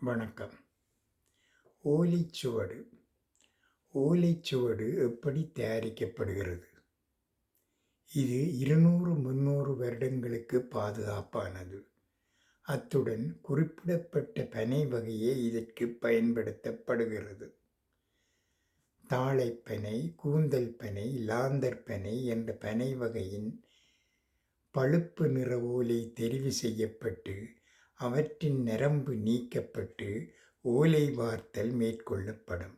வணக்கம். ஓலைச்சுவடு ஓலைச்சுவடு எப்படி தயாரிக்கப்படுகிறது? இது இருநூறு முந்நூறு வருடங்களுக்கு பாதுகாப்பானது. அத்துடன் குறிப்பிடப்பட்ட பனை வகையே இதற்கு பயன்படுத்தப்படுகிறது. தாழைப்பனை கூந்தல் பனை லாந்தர் பனை என்ற பனை வகையின் பழுப்பு நிற ஓலை தெரிவு செய்யப்பட்டு அவற்றின் நரம்பு நீக்கப்பட்டு ஓலை வார்த்தல் மேற்கொள்ளப்படும்.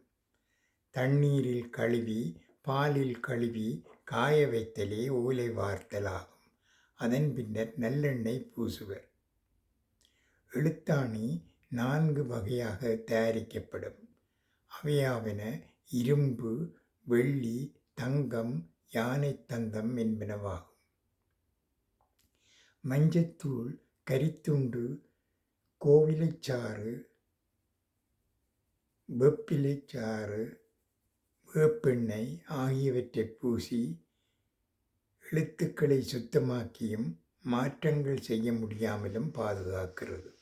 தண்ணீரில் கழுவி பாலில் கழுவி காய வைத்தலே ஓலை வார்த்தல் ஆகும் அதன் பின்னர் நல்லெண்ணெய் பூசுவர். எழுத்தாணி நான்கு வகையாக தயாரிக்கப்படும். அவையாவன இரும்பு வெள்ளி தங்கம் யானை தந்தம் என்பனவாகும். மஞ்சத்தூள் கரித்துண்டு கோவிலைச்சாறு வெப்பிலைச்சாறு வேப்பெண்ணெய் ஆகியவற்றை பூசி எழுத்துக்களை சுத்தமாக்கியும் மாற்றங்கள் செய்ய முடியாமலும் பாதுகாக்கிறது.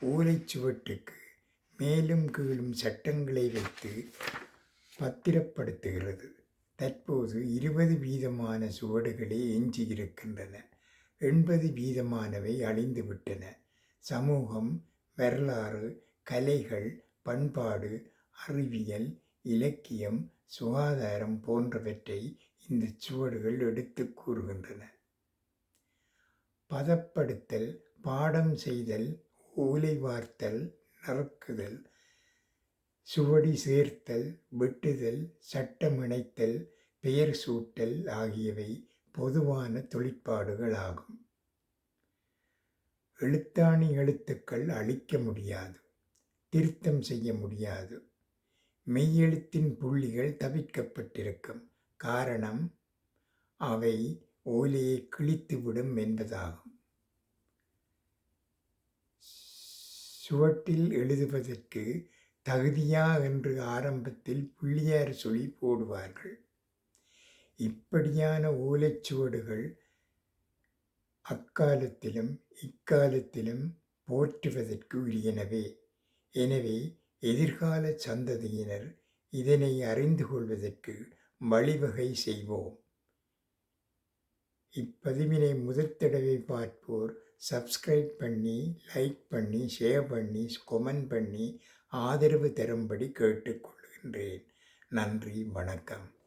ஓலைச்சுவட்டுக்கு மேலும் கீழும் சட்டங்களை வைத்து பத்திரப்படுத்துகிறது. தற்போது இருபது வீதமான சுவடுகளே எஞ்சியிருக்கின்றன. எண்பது வீதமானவை அழிந்துவிட்டன. சமூகம் வரலாறு கலைகள் பண்பாடு அறிவியல் இலக்கியம் சுகாதாரம் போன்றவற்றை இந்த சுவடுகள் எடுத்து கூறுகின்றன. பதப்படுத்தல் பாடம் செய்தல் ஓலை வார்த்தல் நறுக்குதல் சுவடி சேர்த்தல் வெட்டுதல் சட்டமிணைத்தல் பெயர் சூட்டல் ஆகியவை பொதுவான தொழிற்பாடுகளாகும் எழுத்தாணி எழுத்துக்கள் அழிக்க முடியாது திருத்தம் செய்ய முடியாது. மெய்யெழுத்தின் புள்ளிகள் தவிர்க்கப்பட்டிருக்கும் காரணம் அவை ஓலையை கிழித்துவிடும் என்பதாகும். சுவட்டில் எழுதுவதற்கு தகுதியா என்று ஆரம்பத்தில் புள்ளியார் சொல்லி போடுவார்கள். இப்படியான ஓலைச்சுவடுகள் அக்காலத்திலும் இக்காலத்திலும் போற்றுவதற்கு உரியனவே. எனவே எதிர்கால சந்ததியினர் இதனை அறிந்து கொள்வதற்கு வழிவகை செய்வோம். இப்பதிவினை முதற் தடவை பார்ப்போர் சப்ஸ்கிரைப் பண்ணி லைக் பண்ணி ஷேர் பண்ணி கொமெண்ட் பண்ணி ஆதரவு தரும்படி கேட்டுக்கொள்கின்றேன் நன்றி வணக்கம்.